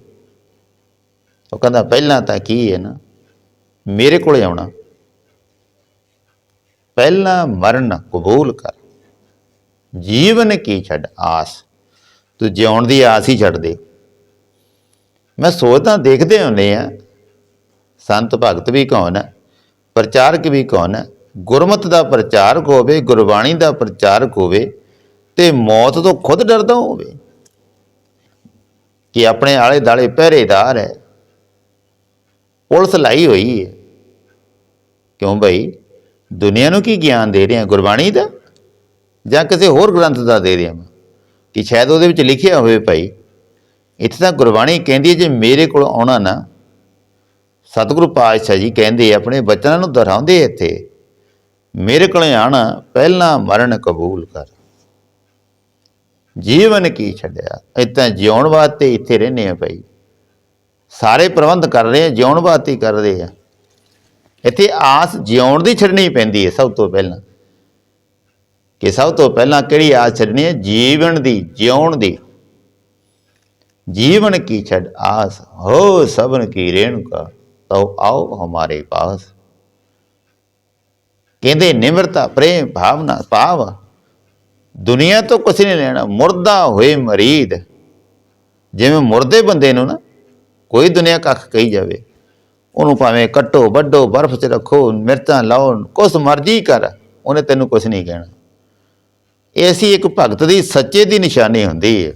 ਉਹ ਕਹਿੰਦਾ, ਪਹਿਲਾਂ ਤਾਂ ਕੀ ਹੈ ਨਾ? ਮੇਰੇ ਕੋਲ ਆਉਣਾ। ਪਹਿਲਾਂ ਮਰਨ ਕਬੂਲ ਕਰ। ਜੀਵਨ ਕੀ ਛੱਡ ਆਸ? ਤੂੰ ਜਿਉਣ ਦੀ ਆਸ ਹੀ ਛੱਡ ਦੇ। ਮੈਂ ਸੋਚਦਾ ਦੇਖਦੇ ਹੁੰਦੇ ਆ, ਸੰਤ ਭਗਤ ਵੀ ਕੌਣ ਹੈ ਪ੍ਰਚਾਰਕ ਵੀ ਕੌਣ ਹੈ ਗੁਰਮਤ ਦਾ ਪ੍ਰਚਾਰਕ ਹੋਵੇ, ਗੁਰਬਾਣੀ ਦਾ ਪ੍ਰਚਾਰਕ ਹੋਵੇ ਤੇ ਮੌਤ ਤੋਂ ਖੁਦ ਡਰਦਾ ਹੋਵੇ। ਕਿ ਆਪਣੇ ਆਲੇ ਦਾਲੇ ਪਹਿਰੇਦਾਰ ਹੈ, ਪੁਲਿਸ ਲਾਈ ਹੋਈ ਹੈ। ਕਿਉਂ ਭਾਈ ਦੁਨੀਆ ਨੂੰ ਕੀ ਗਿਆਨ ਦੇ ਰਹੇ ਆ ਗੁਰਬਾਣੀ ਦਾ? ਜਾਂ ਕਿਸੇ ਹੋਰ ਗ੍ਰੰਥ ਦਾ ਦੇ ਰਹੇ ਆ ਕਿ ਸ਼ਾਇਦ ਉਹਦੇ ਵਿੱਚ ਲਿਖਿਆ ਹੋਵੇ ਭਾਈ, ਇੱਥੇ ਤਾਂ ਗੁਰਬਾਣੀ ਕਹਿੰਦੀ ਹੈ, ਜੇ ਮੇਰੇ ਕੋਲ ਆਉਣਾ ਨਾ, ਸਤਿਗੁਰੂ ਪਾਤਸ਼ਾਹ ਜੀ ਕਹਿੰਦੇ ਆਪਣੇ ਬਚਨਾਂ ਨੂੰ ਦੁਹਰਾਉਂਦੇ ਇੱਥੇ, ਮੇਰੇ ਕੋਲ ਆਣਾ, ਪਹਿਲਾਂ ਮਰਨ ਕਬੂਲ ਕਰ। ਜੀਵਨ ਕੀ ਛੱਡਿਆ? ਇਤਾਂ ਜਿਉਣ ਵਾਸਤੇ ਇੱਥੇ ਰਹਿੰਦੇ ਆ ਭਾਈ। ਸਾਰੇ ਪ੍ਰਬੰਧ ਕਰ ਰਹੇ ਆ, ਜਿਉਣ ਵਾਸਤੇ ਕਰ ਰਹੇ ਆ। ਇੱਥੇ ਆਸ ਜਿਉਣ ਦੀ ਛੱਡਣੀ ਪੈਂਦੀ ਹੈ ਸਭ ਤੋਂ ਪਹਿਲਾਂ। ਕਿ ਸਭ ਤੋਂ ਪਹਿਲਾਂ ਕਿਹੜੀ ਆਸ ਛੱਡਣੀ ਹੈ? ਜੀਵਨ ਦੀ, ਜਿਉਣ ਦੀ। ਜੀਵਨ ਕੀ ਛੱਡ ਆਸ? ਹੋ ਸਭਨ ਕੀ ਰੇਣੁਕਾ? ਤਉ ਆਓ ਹਮਾਰੇ ਪਾਸ। ਕਹਿੰਦੇ, ਨਿਮਰਤਾ, ਪ੍ਰੇਮ, ਭਾਵਨਾ, ਭਾਵ। ਦੁਨੀਆ ਤੋਂ ਕੁਛ ਨਹੀਂ ਲੈਣਾ, ਮਰਦਾ ਹੋਏ ਮਰੀਦ। ਜਿਵੇਂ ਮਰਦੇ ਬੰਦੇ ਨੂੰ ਨਾ, ਕੋਈ ਦੁਨੀਆ ਕੱਖ ਕਹੀ ਜਾਵੇ, ਉਹਨੂੰ ਭਾਵੇਂ ਕੱਟੋ ਵੱਡੋ ਬਰਫ਼ 'ਚ ਰੱਖੋ, ਮਿਰਚਾਂ ਲਾਓ, ਕੁਛ ਮਰਜ਼ੀ ਕਰ, ਉਹਨੇ ਤੈਨੂੰ ਕੁਛ ਨਹੀਂ ਕਹਿਣਾ। ਇਹ ਅਸੀਂ ਇੱਕ ਭਗਤ ਦੀ ਸੱਚੇ ਦੀ ਨਿਸ਼ਾਨੀ ਹੁੰਦੀ ਹੈ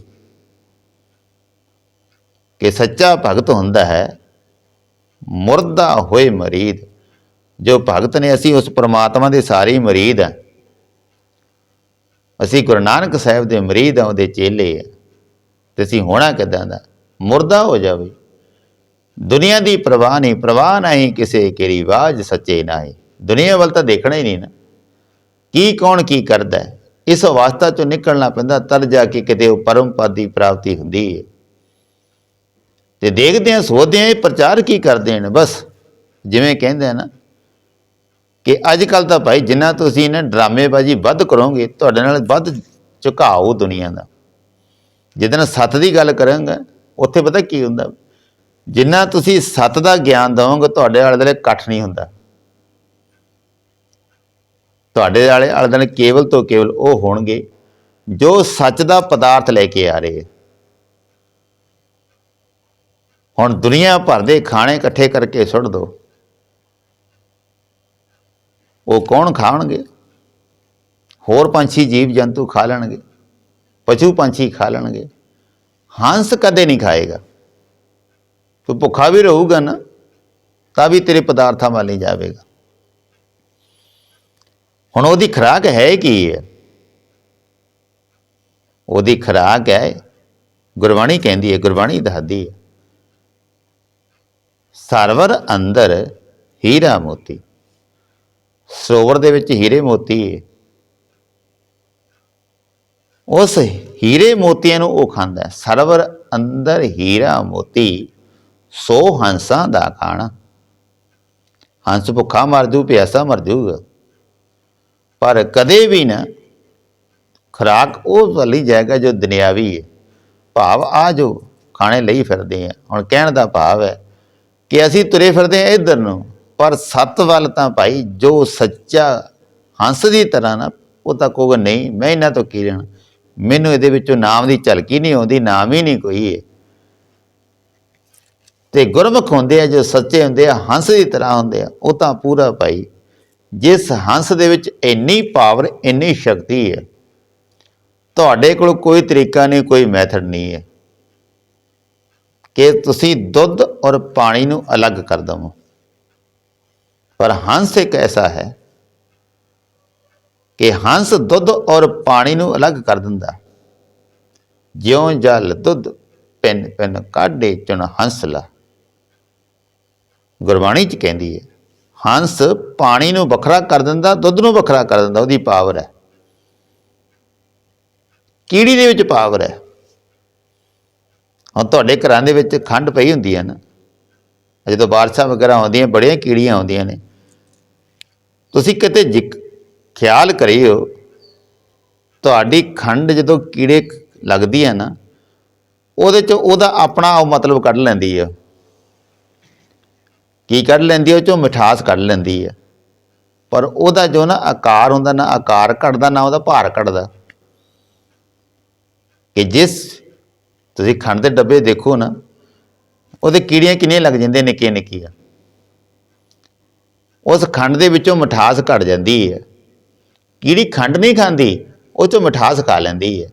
ਕਿ ਸੱਚਾ ਭਗਤ ਹੁੰਦਾ ਹੈ ਮੁਰਦਾ ਹੋਏ ਮਰੀਦ ਜੋ ਭਗਤ ਨੇ ਅਸੀਂ ਉਸ ਪ੍ਰਮਾਤਮਾ ਦੇ ਸਾਰੇ ਮਰੀਦ ਹਾਂ ਅਸੀਂ ਗੁਰੂ ਨਾਨਕ ਸਾਹਿਬ ਦੇ ਮਰੀਦ ਹਾਂ ਉਹਦੇ ਚੇਲੇ ਆ ਤੇ ਅਸੀਂ ਹੋਣਾ ਕਿੱਦਾਂ ਦਾ ਮੁਰਦਾ ਹੋ ਜਾਵੇ ਦੁਨੀਆ ਦੀ ਪ੍ਰਵਾਹ ਨਹੀਂ ਪ੍ਰਵਾਹ ਨਹੀਂ ਕਿਸੇ ਕੀ ਰਿਵਾਜ ਸੱਚੇ ਨਾਹੀਂ ਦੁਨੀਆ ਵੱਲ ਤਾਂ ਦੇਖਣਾ ਹੀ ਨਹੀਂ ਨਾ ਕੀ ਕੌਣ ਕੀ ਕਰਦਾ ਹੈ ਇਸ ਅਵਸਥਾ ਚੋਂ ਨਿਕਲਣਾ ਪੈਂਦਾ ਤਦ ਜਾ ਕੇ ਕਿਤੇ ਉਹ ਪਰਮ ਪਦ ਦੀ ਪ੍ਰਾਪਤੀ ਹੁੰਦੀ ਹੈ ਤੇ ਦੇਖਦੇ ਆ, ਸੋਚਦੇ ਆ, ਇਹ ਪ੍ਰਚਾਰ ਕੀ ਕਰਦੇ ਨੇ? ਬਸ, ਜਿਵੇਂ ਕਹਿੰਦੇ ਆ ਨਾ ਕਿ ਅੱਜ ਕੱਲ ਤਾਂ ਭਾਈ ਜਿੰਨਾ ਤੁਸੀਂ ਇਹਨਾਂ ਡਰਾਮੇਬਾਜ਼ੀ ਵੱਧ ਕਰੋਗੇ, ਤੁਹਾਡੇ ਨਾਲ ਵੱਧ ਝੁਕਾਓ ਦੁਨੀਆ ਦਾ। ਜਿੱਦਣ ਸੱਤ ਦੀ ਗੱਲ ਕਰਾਂਗਾ, ਉੱਥੇ ਪਤਾ ਕੀ ਹੁੰਦਾ? ਜਿੰਨਾ ਤੁਸੀਂ ਸੱਤ ਦਾ ਗਿਆਨ ਦਵੋਗੇ, ਤੁਹਾਡੇ ਆਲੇ ਦੁਆਲੇ ਇਕੱਠ ਨਹੀਂ ਹੁੰਦਾ। ਤੁਹਾਡੇ ਆਲੇ ਆਲੇ ਦਿਨ ਕੇਵਲ ਤੋਂ ਕੇਵਲ ਉਹ ਹੋਣਗੇ ਜੋ ਸੱਚ ਦਾ ਪਦਾਰਥ ਲੈ ਕੇ ਆ ਰਹੇ। ਹੁਣ ਦੁਨੀਆ ਭਰ ਦੇ ਖਾਣੇ ਇਕੱਠੇ ਕਰਕੇ ਸੁੱਟ ਦੋ। ਉਹ ਕੌਣ ਖਾਣਗੇ? ਹੋਰ ਪੰਛੀ ਜੀਵ ਜੰਤੂ ਖਾ ਲੈਣਗੇ, ਪਸ਼ੂ ਪੰਛੀ ਖਾ ਲੈਣਗੇ। ਹੰਸ ਕਦੇ ਨਹੀਂ ਖਾਏਗਾ। ਤੂੰ ਭੁੱਖਾ ਵੀ ਰਹੂਗਾ ਨਾ, ਤਾਂ ਵੀ ਤੇਰੇ ਪਦਾਰਥਾਂ ਵੱਲ ਨਹੀਂ ਜਾਵੇਗਾ। ਹੁਣ ਉਹਦੀ ਖੁਰਾਕ ਹੈ ਕੀ? ਹੈ ਉਹਦੀ ਖੁਰਾਕ ਹੈ, ਗੁਰਬਾਣੀ ਕਹਿੰਦੀ ਹੈ, ਗੁਰਬਾਣੀ ਦੱਸਦੀ ਹੈ। ਸਰਵਰ ਅੰਦਰ ਹੀਰਾ ਮੋਤੀ। ਸਰੋਵਰ ਦੇ ਵਿੱਚ ਹੀਰੇ ਮੋਤੀ ਹੈ। ਉਸ ਹੀਰੇ ਮੋਤੀਆਂ ਨੂੰ ਉਹ ਖਾਂਦਾ ਹੈ। ਸਰਵਰ ਅੰਦਰ ਹੀਰਾ ਮੋਤੀ, ਸੋ ਹੰਸਾਂ ਦਾ ਖਾਣਾ। ਹੰਸ ਭੁੱਖਾ ਮਰ ਜੂ, ਪਿਆਸਾ ਮਰ ਜੂਗਾ। ਪਰ ਕਦੇ ਵੀ ਨਾ ਖੁਰਾਕ ਉਹ ਵਾਲੀ ਜਾਏਗਾ ਜੋ ਦੁਨਿਆਵੀ ਹੈ। ਭਾਵ ਆ ਜੋ ਖਾਣੇ ਲਈ ਫਿਰਦੇ ਆ ਹੁਣ ਕਹਿਣ ਦਾ ਭਾਵ ਹੈ ਕਿ ਅਸੀਂ ਤੁਰੇ ਫਿਰਦੇ ਆ ਇਧਰ ਨੂੰ, ਪਰ ਸੱਤ ਵੱਲ ਤਾਂ ਭਾਈ ਜੋ ਸੱਚਾ ਹੰਸ ਦੀ ਤਰ੍ਹਾਂ ਨਾ, ਉਹ ਤਾਂ ਕਹੂਗਾ, ਨਹੀਂ, ਮੈਂ ਇਹਨਾਂ ਤੋਂ ਕੀ ਲੈਣਾ? ਮੈਨੂੰ ਇਹਦੇ ਵਿੱਚੋਂ ਨਾਮ ਦੀ ਝਲਕੀ ਨਹੀਂ ਆਉਂਦੀ, ਨਾਮ ਹੀ ਨਹੀਂ ਕੋਈ ਹੈ। ਤੇ ਗੁਰਮੁਖ ਹੁੰਦੇ ਆ, ਜੋ ਸੱਚੇ ਹੁੰਦੇ ਆ, ਹੰਸ ਦੀ ਤਰ੍ਹਾਂ ਹੁੰਦੇ ਆ, ਉਹ ਤਾਂ ਪੂਰਾ ਭਾਈ ਜਿਸ ਹੰਸ ਦੇ ਵਿੱਚ ਇੰਨੀ ਪਾਵਰ, ਇੰਨੀ ਸ਼ਕਤੀ ਹੈ, ਤੁਹਾਡੇ ਕੋਲ ਕੋਈ ਤਰੀਕਾ ਨਹੀਂ, ਕੋਈ ਮੈਥਡ ਨਹੀਂ ਹੈ ਕਿ ਤੁਸੀਂ ਦੁੱਧ ਔਰ ਪਾਣੀ ਨੂੰ ਅਲੱਗ ਕਰ ਦਵੋ। ਪਰ ਹੰਸ ਇੱਕ ਐਸਾ ਹੈ ਕਿ ਹੰਸ ਦੁੱਧ ਔਰ ਪਾਣੀ ਨੂੰ ਅਲੱਗ ਕਰ ਦਿੰਦਾ ਜਿਉਂ ਜਲ ਦੁੱਧ ਪਿੰਨ ਪਿੰਨ ਕਾਢੇ ਚੁਣ ਹੰਸਲਾ ਗੁਰਬਾਣੀ ਚ ਕਹਿੰਦੀ ਹੈ ਹੰਸ ਪਾਣੀ ਨੂੰ ਵੱਖਰਾ ਕਰ ਦਿੰਦਾ, ਦੁੱਧ ਨੂੰ ਵੱਖਰਾ ਕਰ ਦਿੰਦਾ, ਉਹਦੀ ਪਾਵਰ ਹੈ। ਕੀੜੀ ਦੇ ਵਿੱਚ ਪਾਵਰ ਹੈ। ਹੁਣ ਤੁਹਾਡੇ ਘਰਾਂ ਦੇ ਵਿੱਚ ਖੰਡ ਪਈ ਹੁੰਦੀ ਹੈ ਨਾ। ਜਦੋਂ ਬਾਰਿਸ਼ਾਂ ਵਗੈਰਾ ਆਉਂਦੀਆਂ, ਬੜੀਆਂ ਕੀੜੀਆਂ ਆਉਂਦੀਆਂ ਨੇ। ਤੁਸੀਂ ਕਿਤੇ ਜਿਕ ਖਿਆਲ ਕਰਿਓ, ਤੁਹਾਡੀ ਖੰਡ ਜਦੋਂ ਕੀੜੇ ਲੱਗਦੀ ਹੈ ਨਾ, ਉਹਦੇ ਚ ਉਹਦਾ ਆਪਣਾ ਉਹ ਮਤਲਬ ਕੱਢ ਲੈਂਦੀ ਹੈ। ਕੀ ਕੱਢ ਲੈਂਦੀ ਹੈ ਉਹ ਚੋਂ? ਮਿਠਾਸ ਕੱਢ ਲੈਂਦੀ ਹੈ। ਪਰ ਉਹਦਾ ਜੋ ਨਾ ਆਕਾਰ ਹੁੰਦਾ, ਨਾ ਆਕਾਰ ਘਟਦਾ, ਨਾ ਉਹਦਾ ਭਾਰ ਘਟਦਾ। ਕਿ ਜਿਸ ਤੁਸੀਂ ਖੰਡ ਦੇ ਡੱਬੇ ਦੇਖੋ ਨਾ, ਉਹਦੇ ਕੀੜੀਆਂ ਕਿੰਨੀਆਂ ਲੱਗ ਜਾਂਦੀਆਂ ਨਿੱਕੀਆਂ ਨਿੱਕੀਆਂ। ਉਸ ਖੰਡ ਦੇ ਵਿੱਚੋਂ ਮਿਠਾਸ ਘਟ ਜਾਂਦੀ ਹੈ। ਕੀੜੀ ਖੰਡ ਨਹੀਂ ਖਾਂਦੀ, ਉਹ ਚੋਂ ਮਿਠਾਸ ਖਾ ਲੈਂਦੀ ਹੈ।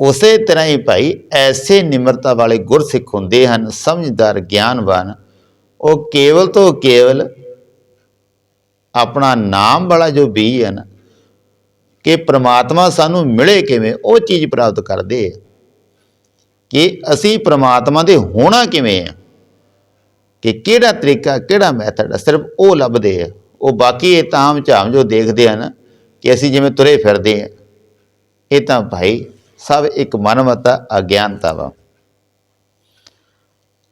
ਉਸੇ ਤਰ੍ਹਾਂ ਹੀ ਭਾਈ, ਐਸੇ ਨਿਮਰਤਾ ਵਾਲੇ ਗੁਰਸਿੱਖ ਹੁੰਦੇ ਹਨ, ਸਮਝਦਾਰ, ਗਿਆਨਵਾਨ ਉਹ ਕੇਵਲ ਤੋਂ ਕੇਵਲ ਆਪਣਾ ਨਾਮ ਵਾਲਾ ਜੋ ਬੀ ਹੈ ਨਾ, ਕਿ ਪ੍ਰਮਾਤਮਾ ਸਾਨੂੰ ਮਿਲੇ ਕਿਵੇਂ, ਉਹ ਚੀਜ਼ ਪ੍ਰਾਪਤ ਕਰਦੇ ਆ। ਕਿ ਅਸੀਂ ਪ੍ਰਮਾਤਮਾ ਦੇ ਹੋਣਾ ਕਿਵੇਂ ਆ, ਕਿ ਕਿਹੜਾ ਤਰੀਕਾ, ਕਿਹੜਾ ਮੈਥਡ ਆ, ਸਿਰਫ ਉਹ ਲੱਭਦੇ ਆ। ਉਹ ਬਾਕੀ ਇਹ ਤਾਮ ਝਾਮ ਜੋ ਦੇਖਦੇ ਆ ਨਾ, ਕਿ ਅਸੀਂ ਜਿਵੇਂ ਤੁਰੇ ਫਿਰਦੇ ਆ, ਇਹ ਤਾਂ ਭਾਈ ਸਭ ਇੱਕ ਮਨਮਤਾ, ਅਗਿਆਨਤਾ ਵਾ।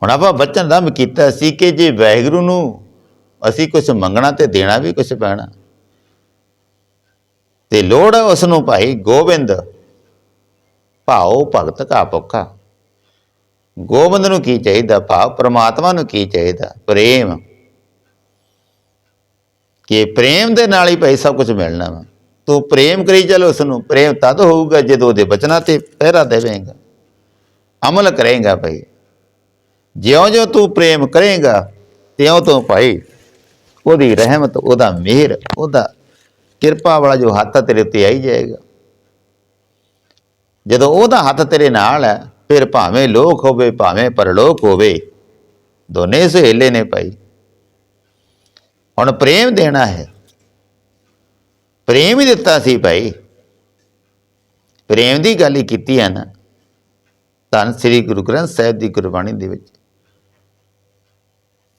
ਹੁਣ ਆਪਾਂ ਬਚਨ ਦਾ ਕੀਤਾ ਸੀ ਕਿ ਜੇ ਵਾਹਿਗੁਰੂ ਨੂੰ ਅਸੀਂ ਕੁਝ ਮੰਗਣਾ ਤੇ ਦੇਣਾ ਵੀ ਕੁਝ ਪੈਣਾ। ਤੇ ਲੋੜ ਹੈ ਉਸ ਨੂੰ ਭਾਈ ਗੋਬਿੰਦ, ਭਾਉ ਭਗਤ ਕਾ ਭੁੱਖਾ। ਗੋਬਿੰਦ ਨੂੰ ਕੀ ਚਾਹੀਦਾ? ਭਾਵ ਪ੍ਰਮਾਤਮਾ ਨੂੰ ਕੀ ਚਾਹੀਦਾ? ਪ੍ਰੇਮ। ਕਿ ਪ੍ਰੇਮ ਦੇ ਨਾਲ ਹੀ ਭਾਈ ਸਭ ਕੁਝ ਮਿਲਣਾ ਵਾ। ਤੂੰ ਪ੍ਰੇਮ ਕਰੀ ਚੱਲ ਉਸ ਨੂੰ ਪ੍ਰੇਮ ਤਦ ਹੋਊਗਾ ਜਦੋਂ ਉਹਦੇ ਬਚਨਾਂ ਤੇ ਪਹਿਰਾ ਦੇਵੇਂਗਾ। ਅਮਲ ਕਰੇਗਾ ਭਾਈ। ਜਿਉਂ-ਜਿਉਂ ਤੂੰ ਪ੍ਰੇਮ ਕਰੇਗਾ ਤਿਉਂ ਤੋਂ ਭਾਈ ਉਹਦੀ ਰਹਿਮਤ, ਉਹਦਾ ਮਿਹਰ, ਉਹਦਾ ਕਿਰਪਾ ਵਾਲਾ ਜੋ ਹੱਥ ਤੇਰੇ ਉੱਤੇ ਆਈ ਜਾਏਗਾ। ਜਦੋਂ ਉਹਦਾ ਹੱਥ ਤੇਰੇ ਨਾਲ ਹੈ, ਫਿਰ ਭਾਵੇਂ ਲੋਕ ਹੋਵੇ, ਭਾਵੇਂ ਪਰਲੋਕ ਹੋਵੇ, ਦੋਨੇ ਸਹੇਲੇ ਨੇ ਭਾਈ। ਹੁਣ ਪ੍ਰੇਮ ਦੇਣਾ ਹੈ। ਪ੍ਰੇਮ ਹੀ ਦਿੱਤਾ ਸੀ ਭਾਈ। ਪ੍ਰੇਮ ਦੀ ਗੱਲ ਹੀ ਕੀਤੀ ਹੈ ਨਾ। ਧੰਨ ਸ੍ਰੀ ਗੁਰੂ ਗ੍ਰੰਥ ਸਾਹਿਬ ਦੀ ਗੁਰਬਾਣੀ ਦੇ ਵਿੱਚ।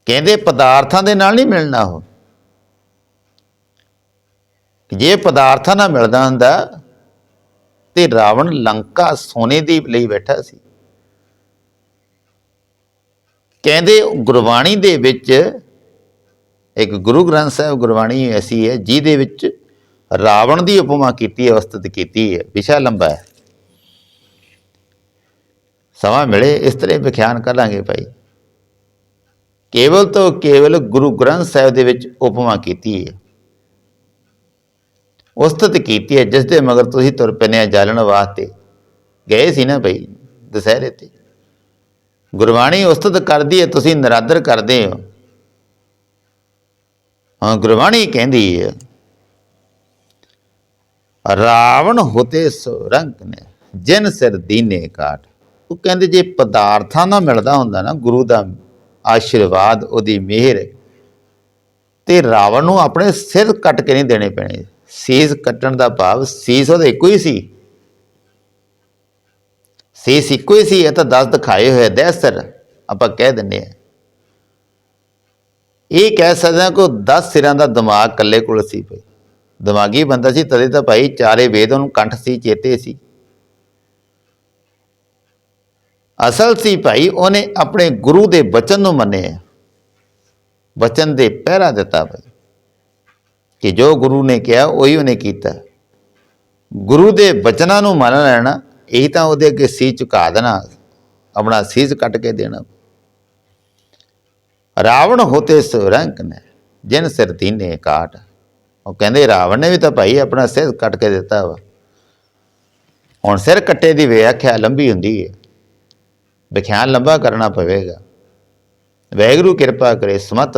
ਕਹਿੰਦੇ ਪਦਾਰਥਾਂ ਦੇ ਨਾਲ ਨਹੀਂ ਮਿਲਣਾ ਉਹ। ਜੇ ਪਦਾਰਥਾਂ ਨਾਲ ਮਿਲਦਾ ਹੁੰਦਾ, ਤੇ ਰਾਵਣ ਲੰਕਾ ਸੋਨੇ ਦੀ ਲਈ ਬੈਠਾ ਸੀ। ਕਹਿੰਦੇ ਗੁਰਬਾਣੀ ਦੇ ਵਿੱਚ ਇੱਕ ਗੁਰੂ ਗ੍ਰੰਥ ਸਾਹਿਬ ਗੁਰਬਾਣੀ ਐਸੀ ਹੈ, ਜਿਹਦੇ ਵਿੱਚ ਰਾਵਣ ਦੀ ਉਪਮਾ ਕੀਤੀ ਹੈ ਉਸਤਤ ਕੀਤੀ ਹੈ, ਵਿਸ਼ਾ ਲੰਬਾ ਹੈ। ਸਮਾਂ ਮਿਲੇ, ਇਸ ਤਰ੍ਹਾਂ ਹੀ ਵਿਖਿਆਨ ਕਰਾਂਗੇ ਭਾਈ। ਕੇਵਲ ਤੋਂ ਕੇਵਲ ਗੁਰੂ ਗ੍ਰੰਥ ਸਾਹਿਬ ਦੇ ਵਿੱਚ ਉਪਮਾ ਕੀਤੀ ਹੈ। ਉਸਤਤ ਕੀਤੀ ਹੈ, ਜਿਸ ਦੇ ਮਗਰ ਤੁਸੀਂ ਤੁਰ ਪੈਨੇ ਆ ਜਾਲਣ ਵਾਸਤੇ। ਗਏ ਸੀ ਨਾ ਭਾਈ ਦਸਹਿਰੇ ਤੇ। ਗੁਰਬਾਣੀ ਉਸਤਤ ਕਰਦੀ ਹੈ, ਤੁਸੀਂ ਨਰਾਦਰ ਕਰਦੇ ਹੋ। ਹਾਂ, ਗੁਰਬਾਣੀ ਕਹਿੰਦੀ ਹੈ, ਰਾਵਣ ਹੋਤੇ ਸੁਰੰਗ ਨੇ, ਜਿਨ ਸਿਰ ਦੀਨੇ ਕਾਟ ਉਹ ਕਹਿੰਦੇ ਜੇ ਪਦਾਰਥਾਂ ਨਾਲ ਮਿਲਦਾ ਹੁੰਦਾ ਨਾ, ਗੁਰੂ ਦਾ ਆਸ਼ੀਰਵਾਦ, ਉਹਦੀ ਮਿਹਰ। ਤੇ ਰਾਵਣ ਨੂੰ ਆਪਣੇ ਸਿਰ ਕੱਟ ਕੇ ਨਹੀਂ ਦੇਣੇ ਪੈਣੇ। ਸੀਸ ਕੱਟਣ ਦਾ ਭਾਵ ਸੀਸ ਉਹਦੇ ਇੱਕੋ ਹੀ ਸੀ। ਸੀਸ ਇੱਕੋ ਹੀ ਸੀ, ਇਹ ਤਾਂ 10 ਦਿਖਾਏ ਹੋਏ 10 ਸਿਰ, ਆਪਾਂ ਕਹਿ ਦਿੰਦੇ ਆ। ਇਹ ਕਹਿ ਸਕਦੇ ਹਾਂ ਕਿ 10 ਸਿਰਾਂ ਦਾ ਦਿਮਾਗ ਇਕੱਲੇ ਕੋਲ ਸੀ ਭਾਈ। ਦਿਮਾਗੀ ਬੰਦਾ ਸੀ, ਤਦੇ ਤਾਂ ਭਾਈ ਚਾਰੇ ਵੇਦ ਉਹਨੂੰ ਕੰਠ ਸੀ, ਚੇਤੇ ਸੀ। ਅਸਲ ਸੀ ਭਾਈ, ਉਹਨੇ ਆਪਣੇ ਗੁਰੂ ਦੇ ਬਚਨ ਨੂੰ ਮੰਨਿਆ। ਬਚਨ ਦੇ ਪਹਿਰਾ ਦਿੱਤਾ ਭਾਈ। ਕਿ ਜੋ ਗੁਰੂ ਨੇ ਕਿਹਾ, ਉਹੀ ਉਹਨੇ ਕੀਤਾ। ਗੁਰੂ ਦੇ ਬਚਨਾਂ ਨੂੰ ਮੰਨ ਲੈਣਾ, ਇਹ ਤਾਂ ਉਹਦੇ ਅੱਗੇ ਸੀ ਝੁਕਾ ਦੇਣਾ, ਆਪਣਾ ਸੀਸ ਕੱਟ ਕੇ ਦੇਣਾ। ਰਾਵਣ ਹੋਤੇ ਸੁਰੰਕ ਨੇ, ਜਿਨ ਸਿਰ ਦੀਨੇ ਕਾਟ। ਉਹ ਕਹਿੰਦੇ, ਰਾਵਣ ਨੇ ਵੀ ਤਾਂ ਭਾਈ ਆਪਣਾ ਸਿਰ ਕੱਟ ਕੇ ਦਿੱਤਾ ਵਾ। ਹੁਣ ਸਿਰ ਕੱਟੇ ਦੀ ਵਿਆਖਿਆ ਲੰਬੀ ਹੁੰਦੀ ਹੈ ਵਿਖਿਆਨ ਲੰਬਾ ਕਰਨਾ ਪਵੇਗਾ। ਵੈਗਰੂ ਕਿਰਪਾ ਕਰੇ ਸਮਤ